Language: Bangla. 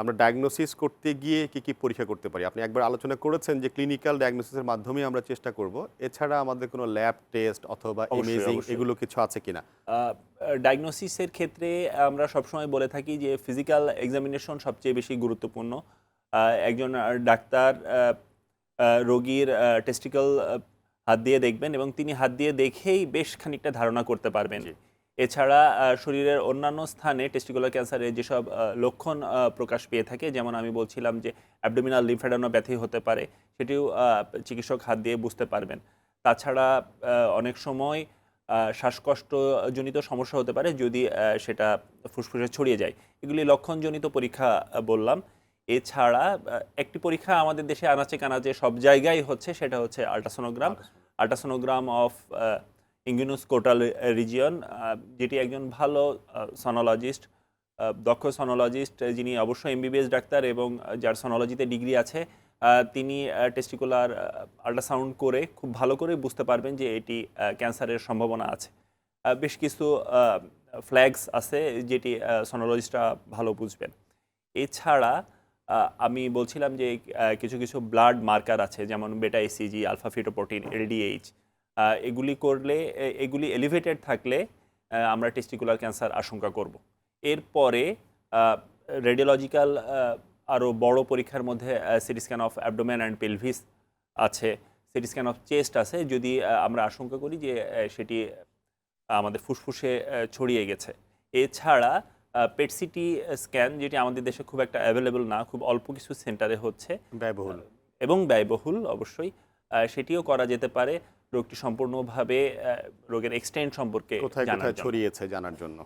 আমরা ডায়াগনোসিস করতে গিয়ে কি কি পরীক্ষা করতে পারি? আপনি একবার আলোচনা করেছেন যে ক্লিনিক্যাল ডায়াগনোসিসের মাধ্যমে আমরা চেষ্টা করব। এছাড়া আমাদের কোনো ল্যাব টেস্ট অথবা ইমেজিং। এগুলো কিছু আছে কিনা? ডায়াগনোসিসের ক্ষেত্রে আমরা সবসময় বলে থাকি যে ফিজিক্যাল এক্সামিনেশন সবচেয়ে বেশি গুরুত্বপূর্ণ। একজন ডাক্তার রোগীর টেস্টিক্যাল হাত দিয়ে দেখবেন এবং তিনি হাত দিয়ে দেখেই বেশ খানিকটা ধারণা করতে পারবেন। এছাড়া শরীরের অন্যান্য স্থানে টেস্টিকুলার ক্যান্সারের যেসব লক্ষণ প্রকাশ পেয়ে থাকে যেমন আমি বলছিলাম যে অ্যাবডোমিনাল লিমফেডানোপ্যাথি হতে পারে সেটিও চিকিৎসক হাত দিয়ে বুঝতে পারবেন। তাছাড়া অনেক সময় শ্বাসকষ্টজনিত সমস্যা হতে পারে যদি সেটা ফুসফুসে ছড়িয়ে যায়। এগুলি লক্ষণজনিত পরীক্ষা বললাম। এছাড়া একটি পরীক্ষা আমাদের দেশে আনাচে কানাচে সব জায়গায় হচ্ছে সেটা হচ্ছে ultrasonogram ultrasonogram of inguinoscrotal region যেটি একজন ভালো সনোলজিস্ট দক্ষ সনোলজিস্ট যিনি অবশ্যই এমবিবিএস ডাক্তার এবং যার সনোলজিতে ডিগ্রি আছে তিনি টেস্টিকুলার আল্ট্রাসাউন্ড করে খুব ভালো করে বুঝতে পারবেন যে এটি ক্যান্সারের সম্ভাবনা আছে। বেশ কিছু ফ্ল্যাগস আছে যেটি সনোলজিস্টরা ভালো বুঝবেন। এছাড়া আমি বলছিলাম যে কিছু কিছু ব্লাড মার্কার আছে যেমন বেটা এসিজি আলফা ফিটোপ্রোটিন এলডিএইচ এগুলি করলে এগুলি এলিভেটেড থাকলে আমরা টেস্টিকুলার ক্যান্সার আশঙ্কা করব। এরপরে রেডিওলজিক্যাল আরও বড় পরীক্ষার মধ্যে CT scan of abdomen and pelvis আছে। সিটি স্ক্যান অফ চেস্ট আছে। যদি আমরা আশঙ্কা করি যে সেটি আমাদের ফুসফুসে ছড়িয়ে গেছে। এছাড়া পেট সিটি স্ক্যান যেটি আমাদের দেশে খুব একটা অ্যাভেলেবল না খুব অল্প কিছু সেন্টারে হচ্ছে। ব্যয়বহুল। এবং ব্যয়বহুল অবশ্যই। সেটিও করা যেতে পারে। রোগটি সম্পূর্ণভাবে রোগের এক্সটেন্ট সম্পর্কে কোথায় কোথায় ছড়িয়েছে জানার জন্য?